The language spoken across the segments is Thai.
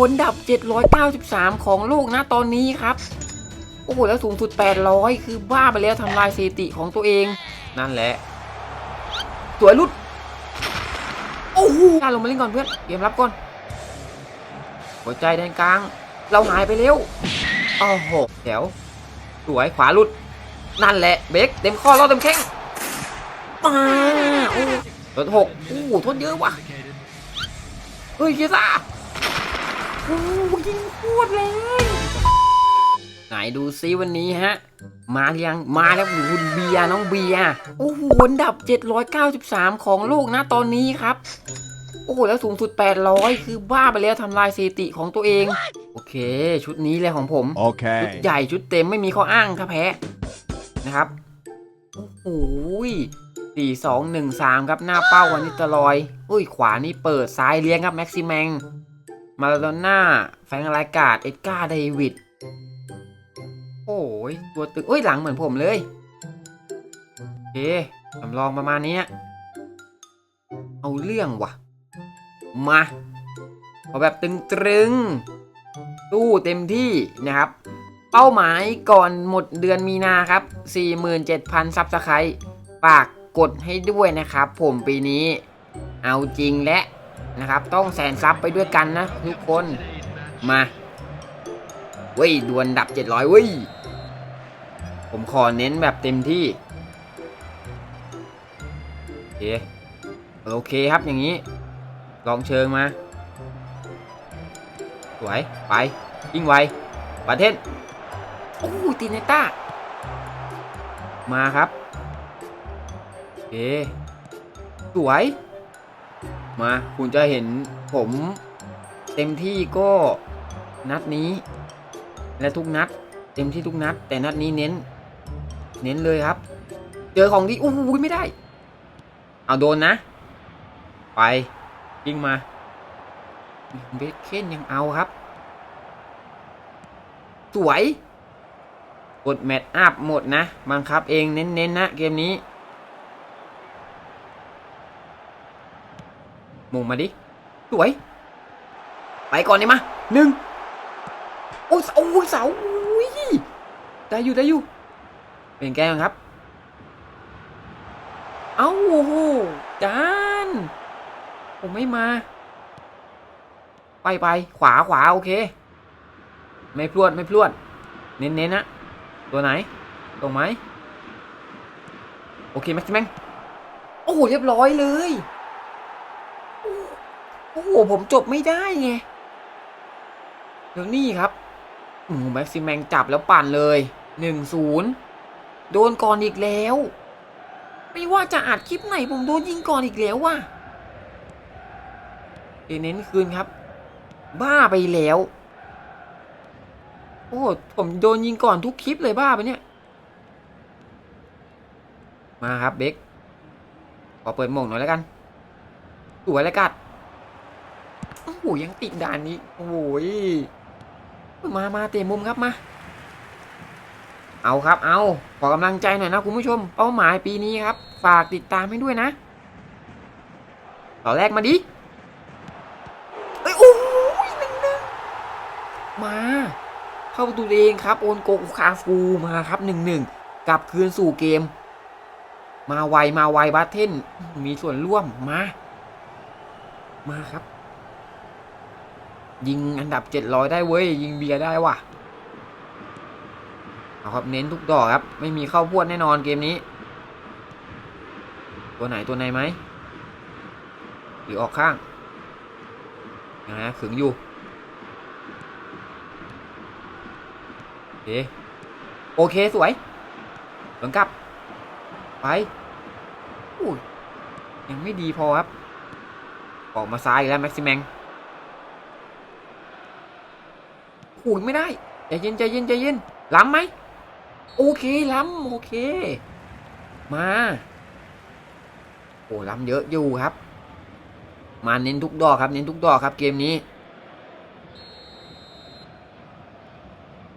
อันดับ 793 ของโลกนะตอนนี้ครับ โอ้โห แล้วสูงสุด 800 คือบ้าไปแล้วทำลายสถิติของตัวเอง นั่นแหละ สวยลุด โอ้โหลงมาเล่นก่อนเพื่อนเตรียมรับก่อน หัวใจแดนกลาง เราหายไปเร็วโอ้โหแถวสวยขวาลุด นั่นแหละ เบรกเต็มข้อรอบเต็มแข้งมาโอ้รถหกโอ้โหทษเยอะว่ะเฮ้ยเกียร์ซ่า โอ้โหยิงโคตรเลย ไหนดูซิวันนี้ฮะ มาหรือยัง มาแล้วโอ้โหคุณเบียร์น้องเบียร์โอ้โหอันดับ 793 ของโลกนะตอนนี้ครับ โอ้โหแล้วสูงสุด 800 คือบ้าไปแล้วทำลายสถิติของตัวเอง โอเค ชุดนี้เลยของผมชุด Okay. ใหญ่ชุดเต็มไม่มีข้ออ้างถ้าแพ้นะครับ โอ้โหสี่สองหนึ่งสามครับหน้าเป้าวันนิตลอย อุ้ยขวานี่เปิดซ้ายเลี้ยงครับแม็กซิแมง มาลาโดน่า แฟงรายการ์ดเอ็ดการ์เดวิด โอ้ยตัวตึกเอ้ย หลังเหมือนผมเลยโอเคสำรองประมาณนี้ เอาเรื่องว่ะ มาเอาแบบตึงๆตู้เต็มที่นะครับ เป้าหมายก่อนหมดเดือนมีนาครับ 47,000 ซับสไครต์ฝากกดให้ด้วยนะครับ ผมปีนี้ เอาจริงและ นะครับ ต้องแสนซับไปด้วยกันนะ ทุกคนมาเว้ยดวลดับ 700เว้ยผมขอเน้นแบบเต็มที่โอเคโอเคครับอย่างนี้ ลองเชิงมา สวย ไปยิ่งไวประเทศโอ้ตีเนต้า มาครับ โอเค สวย มา คุณจะเห็นผมเต็มที่ก็นัดนี้ และทุกนัด เต็มที่ทุกนัด แต่นัดนี้เน้น เน้นเลยครับ เจอของดีอู้หูไม่ได้ เอาโดนนะ ไปยิงมาเบคเคนยังเอาครับ สวยกดแมตช์อัพหมดนะ บังคับเองเน้นๆนะเกมนี้ มุงมาดิ สวย ไปก่อนนี่มาหนึ่งโอ้ยเสาโอ้ยเสาอุ้ยได้อยู่ได้อยู่ เป็นแก้วครับ เอ้าโอ้โหจานผมไม่มา ไปไปขวาขวาโอเค ไม่พลวดไม่พลวด เน้นๆนะ ตัวไหน ตรงไหม โอเคแม็กซ์แมงโอ้โหเรียบร้อยเลย อ้โห ผมจบไม่ได้ไงเดี๋ยวนี่ครับโอ้แม็กซิแมงจับแล้วปั่นเลยหนึ่งศูนย์โดนก่อนอีกแล้ว ไม่ว่าจะอัดคลิปไหนผมโดนยิงก่อนอีกแล้วว่ะเอเน้นคืนครับ บ้าไปแล้ว โอ้ผมโดนยิงก่อนทุกคลิปเลยบ้าไปะเนี่ย มาครับเบคขอเปิดโหมงหน่อยแล้วกันสวยเลยกัด โอ้โหยังติดด่านนี้โอ้โหยมามาเตะมุมครับมา เอาครับ เอาขอกำลังใจหน่อยนะคุณผู้ชม เป้าหมายปีนี้ครับ ฝากติดตามให้ด้วยนะต่อแรกมาดิเอ้ยโอ้ยหนึ่งหนึ่งมา เข้าประตูเองครับ โอนโกคาฟูมาครับหนึ่งหนึ่งกลับคืนสู่เกม มาไวมาไวบาเทนมีส่วนร่วมมา มาครับ ยิงอันดับ 700 ได้เว้ย ยิงเบียร์ได้ว่ะเอาครับเน้นทุกดอกครับ ไม่มีเข้าพวดแน่นอนเกมนี้ ตัวไหนตัวไหนไหมหรือออกข้างยังไงขึงอยู่โอเคโอเคสวยเดินกลับ ไปอุ้ยังไม่ดีพอครับ ออกมาซ้ายแล้วแม็กซิแมง หูยไม่ได้ใจเย็นใจเย็นใจเย็นล้ำไหมโอเคล้ำโอเค มาโอ้ล้ำเยอะอยู่ครับ มาเน้นทุกดอกครับ เน้นทุกดอกครับเกมนี้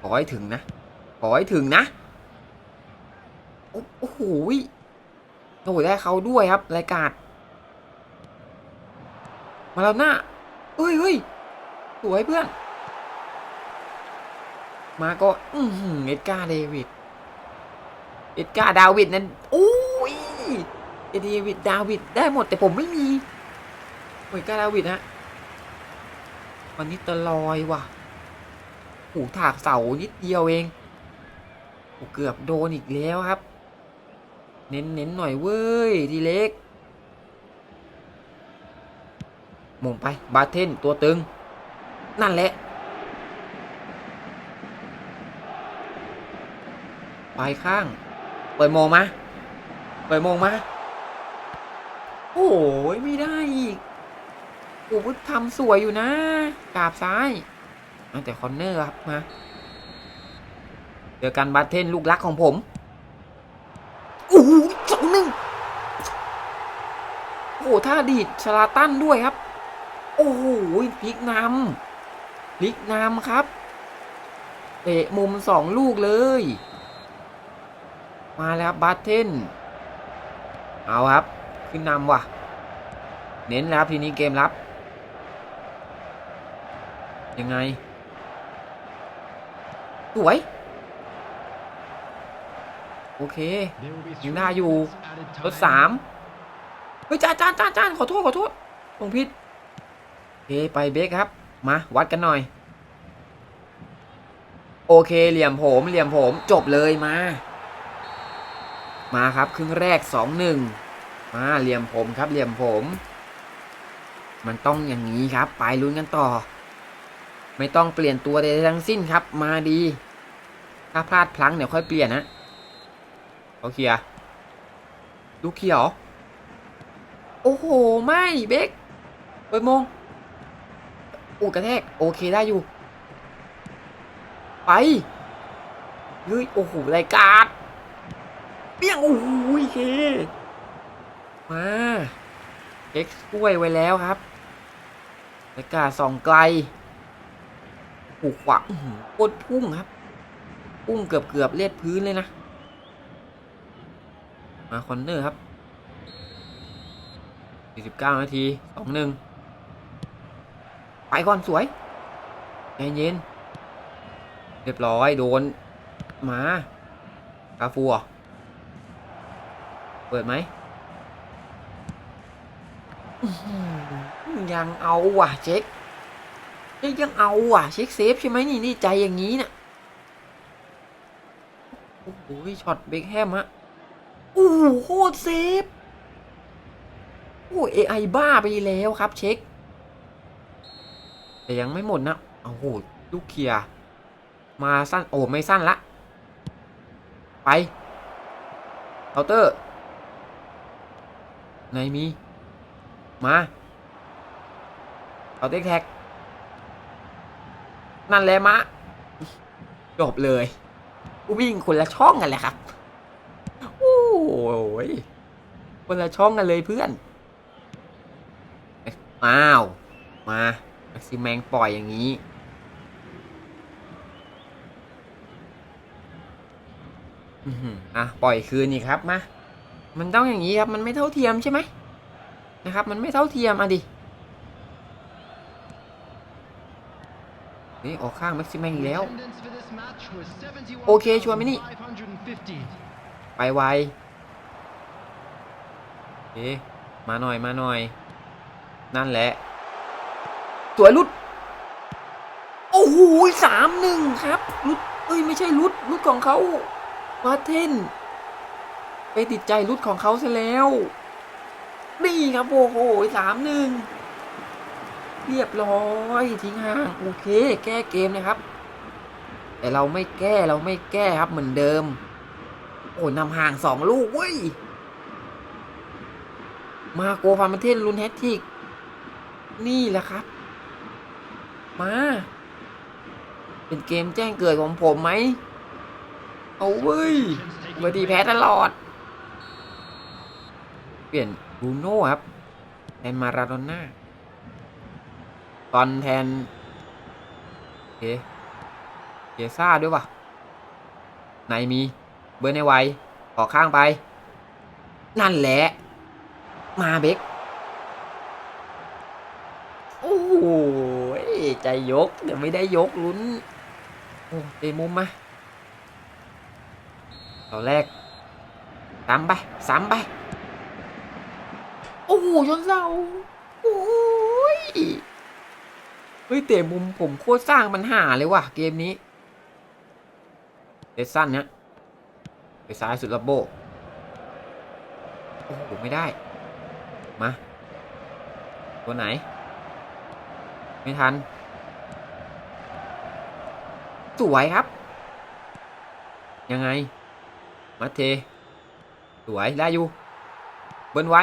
ขอให้ถึงนะขอให้ถึงนะโอ้โหโอ้โหได้เขาด้วยครับรายการมาแล้วหน้าเฮ้ยเฮ้ยสวยเพื่อน มาก็อืเอ็ดการ์เดวิดเอ็ดการ์ดาวิดนั้นอุ้ยเอ็ดเดวิดดาวิดได้หมดแต่ผมไม่มีโอ้ยการ์ดาวิดฮะวันนี้ตะลอยว่ะหูถากเสานิดเดียวเองอเกือบโดนอีกแล้วครับ เน้นเน้นหน่อยเว้ยทีเล็กมงไปบาเทนตัวตึง นั่นแหละ ไปข้าง เปิดโมงมาเปิดโมงมาโอ้ยไม่ได้อีกโอ้ยทำสวยอยู่นะกราบซ้ายอะแต่คอนเนอร์ครับมาเจอกันบาเทนลูกรักของผมโอ้โหสองหนึ่งโอ้โหท่าดีดชลาตันด้วยครับ โอ้โหพลิกนำพลิกนำครับเตะมุมสองลูกเลย มาแล้วครับบาเทนเอาครับ ขึ้นนำว่ะ เน้นแล้วทีนี้เกมรับ ยังไง สวย โอเค ยังได้อยู่รถสามเฮ้ยจานจานจานจานขอโทษ ขอโทษผมผิดโอเคไปเบรกครับ มาวัดกันหน่อย โอเคเหลี่ยมผมเหลี่ยมผมจบเลยมา มาครับครึ่งแรกสองหนึ่งมาเหลี่ยมผมครับเหลี่ยมผม มันต้องอย่างนี้ครับ ไปลุ้นกันต่อ ไม่ต้องเปลี่ยนตัวใดทั้งสิ้นครับ มาดี ถ้าพลาดพลั้งเดี๋ยวค่อยเปลี่ยนนะเขาเคียลูกเขียว โอ้โห ไม่เบกเปิดโมงอูกระแทก โอเคได้อยู่ ไปเฮ้ยโอ้โหรายการ ปี้ยงโอ้โหเค มาเอ็กซ์กล้วยไว้แล้วครับราการสองไกลผูกขวาโคตรพุ่งครับ พุ่งเกือบเกือบเลียดพื้นเลยนะ มาคอนเนอร์ครับ49นาที2-1ไปก่อนสวยใจเย็น เรียบร้อยโดน มากาฟัว เปิดไหมยังเอาว่ะเช็คยังเอาว่ะเช็คเซฟใช่ไหมนี่นี่ใจอย่างนี้น่ะโอ้โหช็อตเบคแฮมฮะโอ้โหโคตรเซฟโอ้เอไอบ้าไปแล้วครับ เช็ค แต่ยังไม่หมดนะโอ้โหลูกเคลียมาสั้นโอ้ไม่สั้นละ ไปเคาน์เตอร์ ไหนมี มาเอาเต็กแท็ก นั่นแหละมะ จบเลยวิ่งคนละช่องกันแหละครับ โอ้ยคนละช่องกันเลยเพื่อน อ้าว มาแม็กซิแมงปล่อยอย่างนี้อือหืออะ ปล่อยคืนนี่ครับ มา มันต้องอย่างนี้ครับ มันไม่เท่าเทียมใช่ไหมนะครับ มันไม่เท่าเทียมอะดิ นี่ออกข้างแม็กซิแมงอีกแล้ว โอเคชวนไหมนี่ ไปไวเอ๊ะมาหน่อยมาหน่อย นั่นแหละ สวยลุด โอ้โหสามหนึ่งครับลุดเอ้ยไม่ใช่ลุดลุดของเขามาเทน ไปติดใจลุดของเขาซะแล้ว นี่ครับโอ้โหสามหนึ่งเรียบร้อยทิ้งห่างโอเค แก้เกมนะครับ แต่เราไม่แก้เราไม่แก้ครับเหมือนเดิม โอ้ยนำห่างสองลูกเว้ยมาโกฟาร์มเทนลุนแฮตทิก นี่แหละครับ มา เป็นเกมแจ้งเกิดของผมไหม เอาเว้ยบางทีแพ้ตลอด เปลี่ยนบูโน่ครับแทนมาราโดน่าตอนแทนโอเคเกซ่าด้วยวะไหนมีเบอร์ในไวออกข้างไป นั่นแหละ มาเบกโอ้โหใจยกเดี๋ยวไม่ได้ยกลุ้นโอ้เตะมุมมาตอนแรกซ้ำไปซ้ำไป อ้โหชนเสาโอ้ยเฮ้ยเตะมุมผมโคตรสร้างปัญหาเลยว่ะ เกมนี้เดสั้นเนี่ยไปซ้ายสุดระโบโอ้โหไม่ได้ มา ตัวไหน ไม่ทัน สวยครับ ยังไง มาเท สวย ได้อยู่ เบิ้ลไว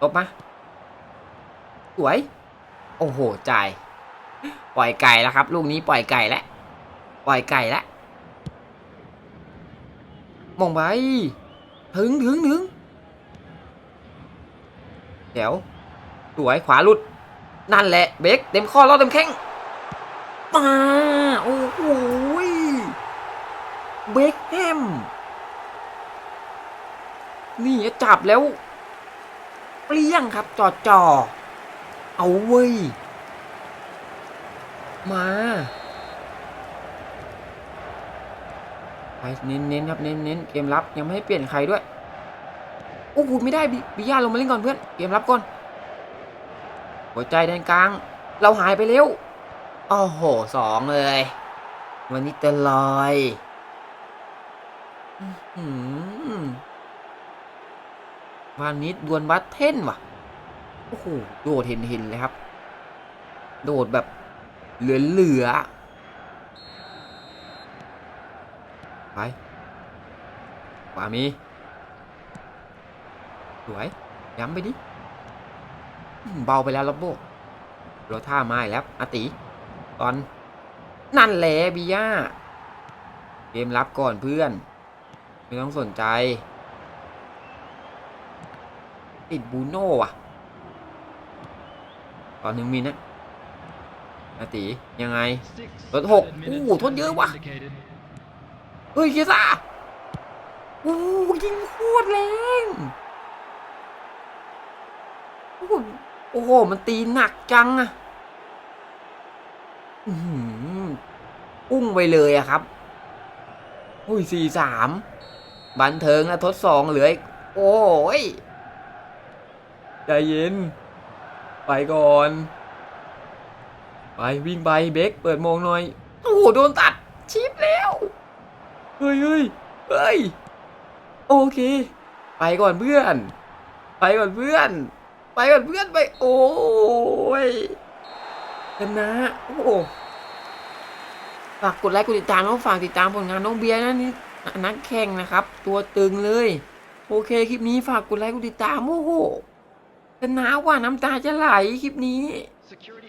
ตบมาสวย โอ้โหจ่าย ปล่อยไก่แล้วครับ ลูกนี้ปล่อยไก่แล้วปล่อยไก่แล้วมองไป ถึงถึงถึงเดี๋ยวสวยขวาหลุด นั่นแหละ เบรกเต็มข้อรอเต็มแข้งมาโอ้โหยเบรกแฮมนี่จับแล้ว เปรี้ยงครับจอจอเอาเว้ย มาไปเน้นเน้นๆครับเน้นเน้นๆเกมรับยังไม่ให้เปลี่ยนใครด้วยโอ้โหไม่ได้บิยาลงมาเล่นก่อนเพื่อนเกมรับก่อน หัวใจแดนกลาง เราหายไปเร็วโอ้โหสองเลย วันนี้เตะลอยอื วานนิดดวลวัดเท่นว่ะโอ้โหโดดเห็นเห็นเลยครับ โดดแบบเหลือเหลือๆไปขวามีสวยย้ำไปดิเบาไปแล้วลับโบรถท่าไม้แล้วอติตอนนั่นแหละบิย่าเกมรับก่อนเพื่อน ไม่ต้องสนใจ ติดบูโน่อะตอนหนึ่งมินนะอาติยังไงรถหกอู้หูโทษเยอะว่ะ เฮ้ยเคียซ่าโอ้ยิงโคตรแรงโอ้โห้มันตีหนักจังอะอุ้งไปเลยอะครับ อุ้ยสี่สามบันเทิงนะทดสองเหลืออีกโอ้ย ใจเย็น ไปก่อน ไปวิ่งไปเบรกเปิดโมงหน่อย โอ้โหโดนตัดชิปแล้ว เฮ้ยเฮ้ยเฮ้ย โอเค ไปก่อนเพื่อน ไปก่อนเพื่อน ไปก่อนเพื่อนไป โอ้ยชนะโอ้โหฝากกดไลค์กดติดตามแล้วฝากติดตามผลงานน้องเบียร์นะนี่นักแข่งนะครับ ตัวตึงเลย โอเคคลิปนี้ฝากกดไลค์กดติดตามโอ้โห เป็นหนากว่าน้ำตาจะไหลคลิปนี้ Security